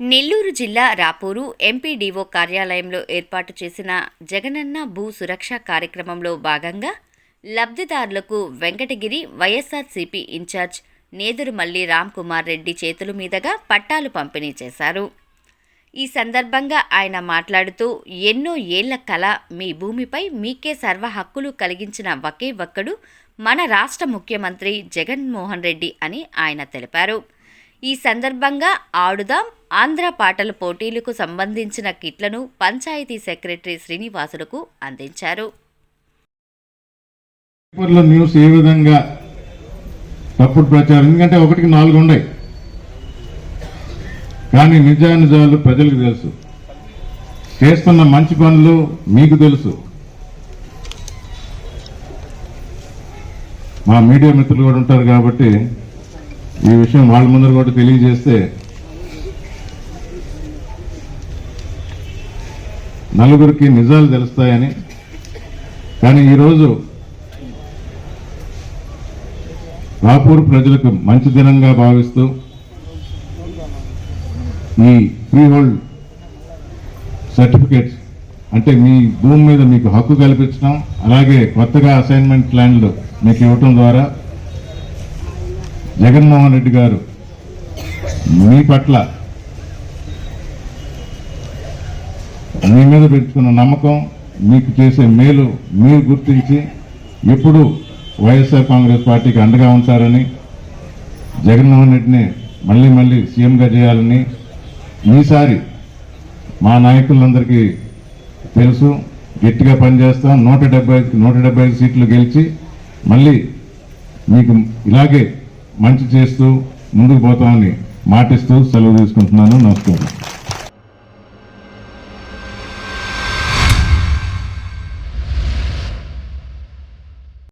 నెల్లూరు జిల్లా రాపూరు ఎంపీడీఓ కార్యాలయంలో ఏర్పాటు చేసిన జగనన్న భూ సురక్ష కార్యక్రమంలో భాగంగా లబ్ధిదారులకు వెంకటగిరి వైఎస్ఆర్సీపీ ఇన్ఛార్జ్ నేదురుమల్లి రామ్ కుమార్ రెడ్డి చేతుల మీదుగా పట్టాలు పంపిణీ చేశారు. ఈ సందర్భంగా ఆయన మాట్లాడుతూ ఎన్నో ఏళ్ళ కల మీ భూమిపై మీకే సర్వ హక్కులు కలిగించిన ఒకే ఒక్కడు మన రాష్ట్ర ముఖ్యమంత్రి జగన్మోహన్ రెడ్డి అని ఆయన తెలిపారు. ఈ సందర్భంగా ఆడుదాం. ఆంధ్ర పాటల పోటీలకు సంబంధించిన కిట్లను పంచాయతీ సెక్రటరీ శ్రీనివాసులకు అందించారు. పేపర్లో న్యూస్ ఏ విధంగా తప్పుడు ప్రచారం? ఎందుకంటే ఒకటికి నాలుగు ఉన్నాయి. కానీ నిజానిజాలు ప్రజలకు తెలుసు. చేస్తున్న మంచి పనులు మీకు తెలుసు. మా మీడియా మిత్రులు కూడా ఉంటారు కాబట్టి ఈ విషయం వాళ్ళ ముందర కూడా తెలియజేస్తే నలుగురికి నిజాలు తెలుస్తాయని. కానీ ఈరోజు రాపూర్ ప్రజలకు మంచి దినంగా భావిస్తూ ఈ ఫ్రీ హోల్డ్ సర్టిఫికేట్స్ అంటే మీ భూమి మీద మీకు హక్కు కల్పించడం అలాగే కొత్తగా అసైన్మెంట్ ల్యాండ్లు మీకు ఇవ్వటం ద్వారా జగన్మోహన్ రెడ్డి గారు మీ పట్ల మీ మీద పెంచుకున్న నమ్మకం మీకు చేసే మేలు మీరు గుర్తించి ఎప్పుడు వైఎస్ఆర్ కాంగ్రెస్ పార్టీకి అండగా ఉంటారని జగన్మోహన్ రెడ్డిని మళ్ళీ మళ్ళీ సీఎంగా చేయాలని ఈసారి మా నాయకులందరికీ తెలుసు గట్టిగా పనిచేస్తాం. నూట డెబ్బై నూట డెబ్బై ఐదు సీట్లు గెలిచి మళ్ళీ మీకు ఇలాగే మంచి చేస్తూ ముందుకు పోతామని మాటిస్తూ సెలవు తీసుకుంటున్నాను. నమస్కారం.